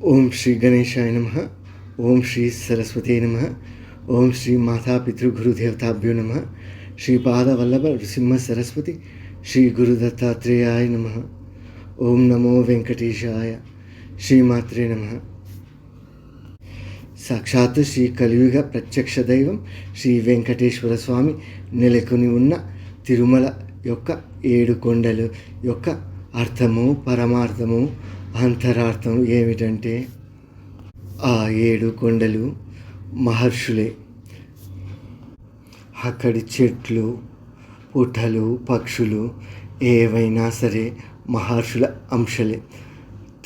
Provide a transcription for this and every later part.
ఓం శ్రీ గణేశాయ నమ ఓం శ్రీ సరస్వతే నమ ఓం శ్రీ మాతాపితృగురుదేవతాభ్యో నమ శ్రీపాదవల్లభ నృసింహ సరస్వతి శ్రీ గురుదత్తాత్రేయాయ నమ ఓం నమో వెంకటేశాయ శ్రీమాత్రే నమ. సాక్షాత్ శ్రీ కలియుగ ప్రత్యక్ష దైవం శ్రీ వెంకటేశ్వర స్వామి నెలకొని ఉన్న తిరుమల యొక్క ఏడు కొండలు యొక్క అర్థము పరమార్థము అంతరార్థం ఏమిటంటే ఆ ఏడు కొండలు మహర్షులే. అక్కడి చెట్లు పుట్టలు పక్షులు ఏవైనా సరే మహర్షుల అంశలే.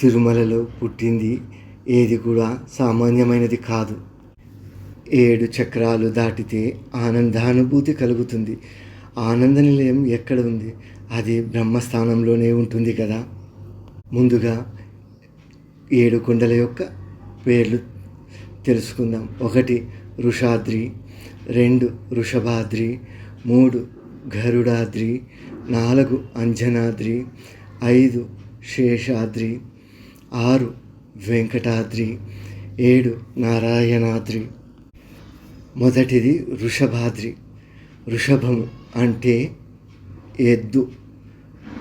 తిరుమలలో పుట్టింది ఏది కూడా సామాన్యమైనది కాదు. ఏడు చక్రాలు దాటితే ఆనందానుభూతి కలుగుతుంది. ఆనంద నిలయం ఎక్కడ ఉంది? అది బ్రహ్మస్థానంలోనే ఉంటుంది కదా. ముందుగా ఏడు కొండల యొక్క పేర్లు తెలుసుకుందాం. ఒకటి వృషాద్రి రెండు వృషభాద్రి మూడు గరుడాద్రి నాలుగు అంజనాద్రి ఐదు శేషాద్రి ఆరు వెంకటాద్రి ఏడు నారాయణాద్రి. మొదటిది వృషభాద్రి వృషభము అంటే ఎద్దు.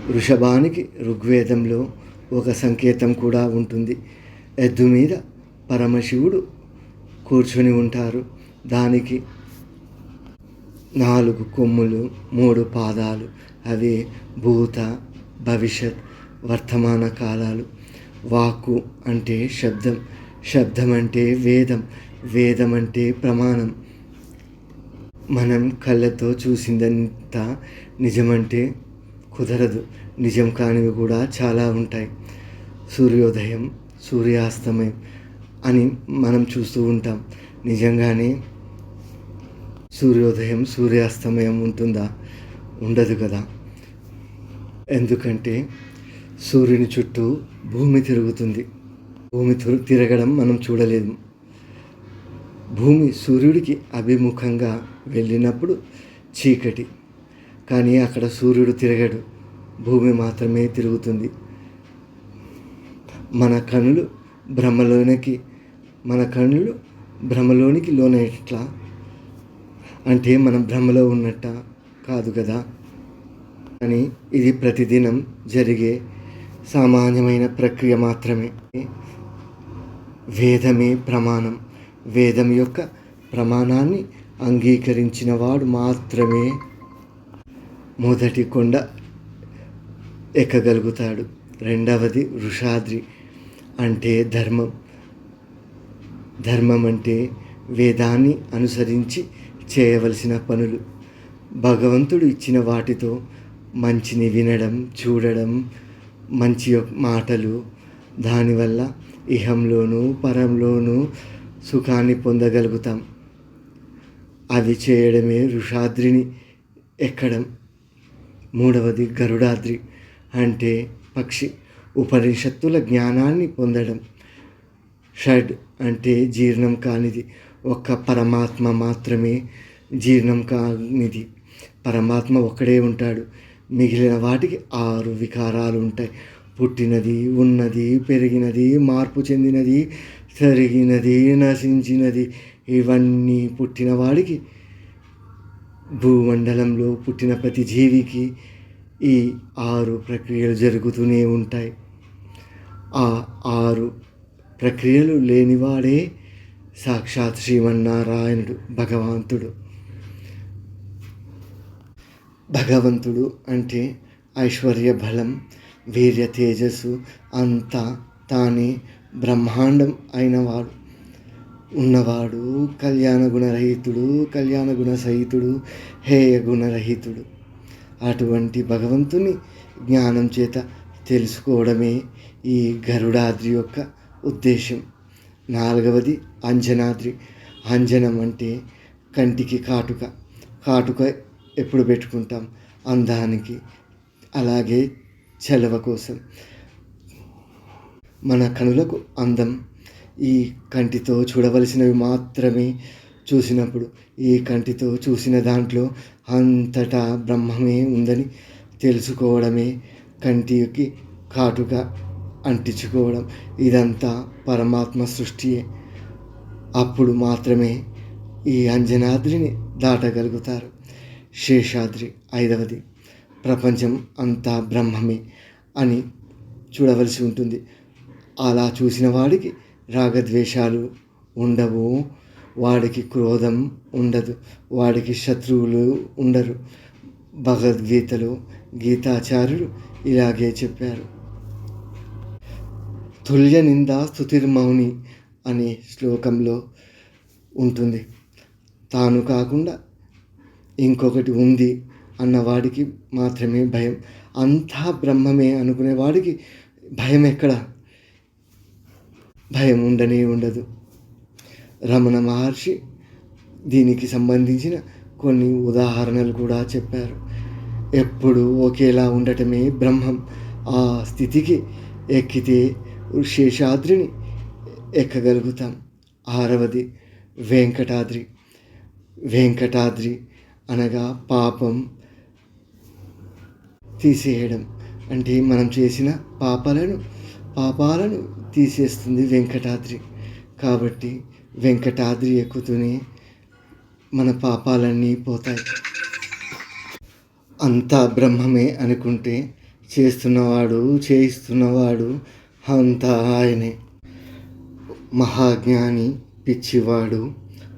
వృషభానికి ఋగ్వేదంలో ఒక సంకేతం కూడా ఉంటుంది. ఎద్దు మీద పరమశివుడు కూర్చొని ఉంటారు. దానికి నాలుగు కొమ్ములు మూడు పాదాలు అవి భూత భవిష్యత్ వర్తమాన కాలాలు. వాక్కు అంటే శబ్దం శబ్దం అంటే వేదం వేదం అంటే ప్రమాణం. మనం కళ్ళతో చూసిందంతా నిజమంటే కుదరదు. నిజం కానివి కూడా చాలా ఉంటాయి. సూర్యోదయం సూర్యాస్తమయం అని మనం చూస్తూ ఉంటాం. నిజంగానే సూర్యోదయం సూర్యాస్తమయం ఉంటుందా? ఉండదు కదా. ఎందుకంటే సూర్యుని చుట్టూ భూమి తిరుగుతుంది. భూమి తిరగడం మనం చూడలేదు భూమి సూర్యుడికి అభిముఖంగా వెళ్ళినప్పుడు చీకటి. కానీ అక్కడ సూర్యుడు తిరగడు. భూమి మాత్రమే తిరుగుతుంది. మన కనులు భ్రమలోనికి మన కనులు భ్రమలోనికి లోనట్లా అంటే మనం భ్రమలో ఉన్నట్ట కాదు కదా? అని ఇది ప్రతిదినం జరిగే సామాన్యమైన ప్రక్రియ మాత్రమే. వేదమే ప్రమాణం. వేదం యొక్క ప్రమాణాన్ని అంగీకరించిన వాడు మాత్రమే మొదటి కొండ ఎక్కగలుగుతాడు. రెండవది వృషాద్రి అంటే ధర్మం. ధర్మం అంటే వేదాన్ని అనుసరించి చేయవలసిన పనులు. భగవంతుడు ఇచ్చిన వాటితో మంచిని వినడం చూడడం మంచి మాటలు దానివల్ల ఇహంలోనూ పరంలోనూ సుఖాన్ని పొందగలుగుతాం. అవి చేయడమే ఋషాద్రిని ఎక్కడం. మూడవది గరుడాద్రి అంటే పక్షి. ఉపనిషత్తుల జ్ఞానాన్ని పొందడం. షడ్ అంటే జీర్ణం కానిది. ఒక్క పరమాత్మ మాత్రమే జీర్ణం కానిది. పరమాత్మ ఒక్కడే ఉంటాడు. మిగిలిన వాటికి ఆరు వికారాలు ఉంటాయి. పుట్టినది ఉన్నది పెరిగినది మార్పు చెందినది తరిగినది నశించినది. ఇవన్నీ పుట్టిన వాడికి భూమండలంలో పుట్టిన ప్రతి జీవికి ఈ ఆరు ప్రక్రియలు జరుగుతూనే ఉంటాయి. ఆ ఆరు ప్రక్రియలు లేనివాడే సాక్షాత్ శ్రీమన్నారాయణుడు భగవంతుడు. భగవంతుడు అంటే ఐశ్వర్య బలం వీర్య తేజస్సు అంతా తానే బ్రహ్మాండం అయినవాడు. ఉన్నవాడు కళ్యాణ గుణరహితుడు కళ్యాణ గుణ సహితుడు హేయ గుణరహితుడు అటువంటి భగవంతుని జ్ఞానం చేత తెలుసుకోవడమే ఈ గరుడాద్రి యొక్క ఉద్దేశం. నాలుగవది అంజనాద్రి. అంజనం అంటే కంటికి కాటుక. కాటుక ఎప్పుడు పెట్టుకుంటాం? అందానికి. అలాగే చలవ కోసం. మన కనులకు అందం. ఈ కంటితో చూడవలసినవి మాత్రమే చూసినప్పుడు ఈ కంటితో చూసిన దాంట్లో అంతటా బ్రహ్మమే ఉందని తెలుసుకోవడమే కంటికి కాటుగా అంటించుకోవడం. ఇదంతా పరమాత్మ సృష్టియే. అప్పుడు మాత్రమే ఈ అంజనాద్రిని దాటగలుగుతారు. శేషాద్రి ఐదవది ప్రపంచం అంతా బ్రహ్మమే అని చూడవలసి ఉంటుంది. అలా చూసిన వాడికి రాగద్వేషాలు ఉండవు. వాడికి క్రోధం ఉండదు. వాడికి శత్రువులు ఉండరు. భగవద్గీతలో గీతాచార్యులు ఇలాగే చెప్పారు. తుల్య నిందా స్థుతిర్మౌని అనే శ్లోకంలో ఉంటుంది. తాను కాకుండా ఇంకొకటి ఉంది అన్నవాడికి మాత్రమే భయం. అంతా బ్రహ్మమే అనుకునేవాడికి భయం ఎక్కడ? భయం ఉండనే ఉండదు. రమణ మహర్షి దీనికి సంబంధించిన కొన్ని ఉదాహరణలు కూడా చెప్పారు. ఎప్పుడు ఒకేలా ఉండటమే బ్రహ్మం. ఆ స్థితికి ఎక్కితే శేషాద్రిని ఎక్కగలుగుతాం. ఆరవది వెంకటాద్రి. వెంకటాద్రి అనగా పాపం తీసేయడం. అంటే మనం చేసిన పాపాలను పాపాలను తీసేస్తుంది వెంకటాద్రి. కాబట్టి వెంకటాద్రి ఎక్కుతూనే మన పాపాలన్నీ పోతాయి. అంతా బ్రహ్మమే అనుకుంటే చేస్తున్నవాడు చేయిస్తున్నవాడు అంతా ఆయనే. మహాజ్ఞాని పిచ్చివాడు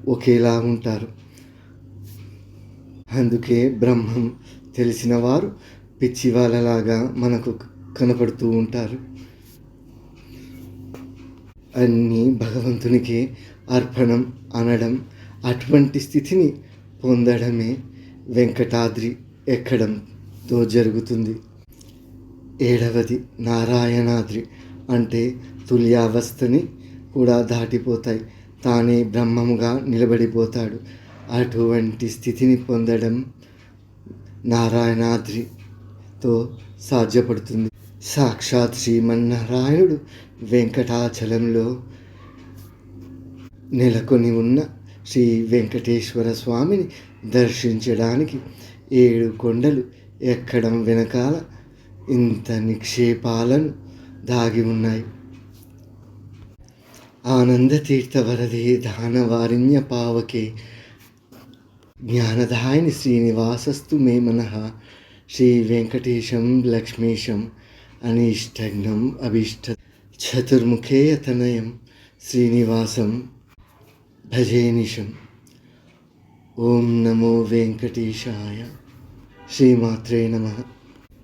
ఒకేలా ఉంటారు. అందుకే బ్రహ్మం తెలిసిన వారు పిచ్చి వాళ్ళలాగా మనకు కనపడుతూ ఉంటారు. అన్నీ భగవంతునికి అర్పణం అనడం అటువంటి స్థితిని పొందడమే వెంకటాద్రి ఎక్కడంతో జరుగుతుంది. ఏడవది నారాయణాద్రి అంటే తుల్యావస్థని కూడా దాటిపోతాయి. తానే బ్రహ్మముగా నిలబడిపోతాడు. అటువంటి స్థితిని పొందడం నారాయణాద్రితో సాధ్యపడుతుంది. సాక్షాత్ శ్రీమన్నారాయణుడు వెంకటాచలంలో నెలకొని ఉన్న శ్రీ వెంకటేశ్వర స్వామిని దర్శించడానికి ఏడు కొండలు ఎక్కడం వెనకాల ఇంత నిక్షేపాలను దాగి ఉన్నాయి. ఆనందతీర్థవరదే దానవారిణ్య పావకే. జ్ఞానదాయిని శ్రీనివాసస్తు మే మనః. శ్రీ వెంకటేశం లక్ష్మీశం అనిష్టగ్నం అభిష్ట ചതുർമുഖേയതനയം ശ്രീനിവാസം ഭജേനിഷം ഓം നമോ വെങ്കടേശായ ശ്രീമാത്രേ നമ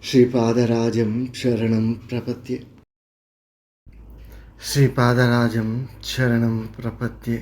ശ്രീപാദരാജം ശരണം പ്രപത്യ ശ്രീപാദരാജം ശരണം പ്രപത്യ